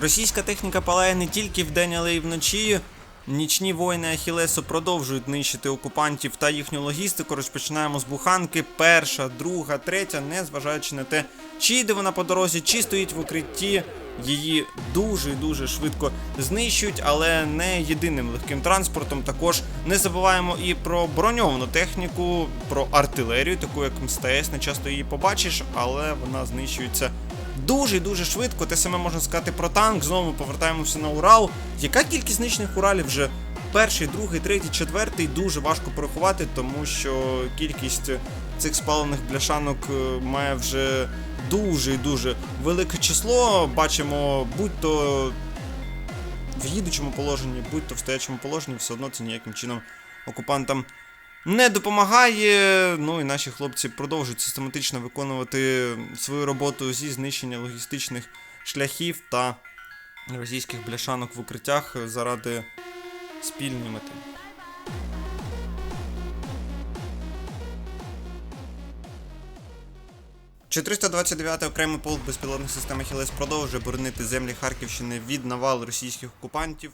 Російська техніка палає не тільки вдень, але й вночі. Нічні воїни Ахілесу продовжують нищити окупантів та їхню логістику. Розпочинаємо з буханки. Перша, друга, третя, незважаючи на те, чи йде вона по дорозі, чи стоїть в укритті. Її дуже дуже швидко знищують, але не єдиним легким транспортом. Також не забуваємо і про броньовану техніку, про артилерію, таку як МСТС. Не часто її побачиш, але вона знищується дуже і дуже швидко. Те саме можна сказати про танк. Знову повертаємося на Урал. Яка кількість знищених Уралів вже перший, другий, третій, четвертий дуже важко порахувати, тому що кількість цих спалених бляшанок е, має вже дуже і дуже велике число. Бачимо, будь то в їдучому положенні, будь то в стоячому положенні, все одно це ніяким чином окупантам не допомагає. Ну і наші хлопці продовжують систематично виконувати свою роботу зі знищення логістичних шляхів та російських бляшанок в укриттях заради спільної мети. – 429 окремий полк безпілотних систем Ахілес продовжує боронити землі Харківщини від навал російських окупантів.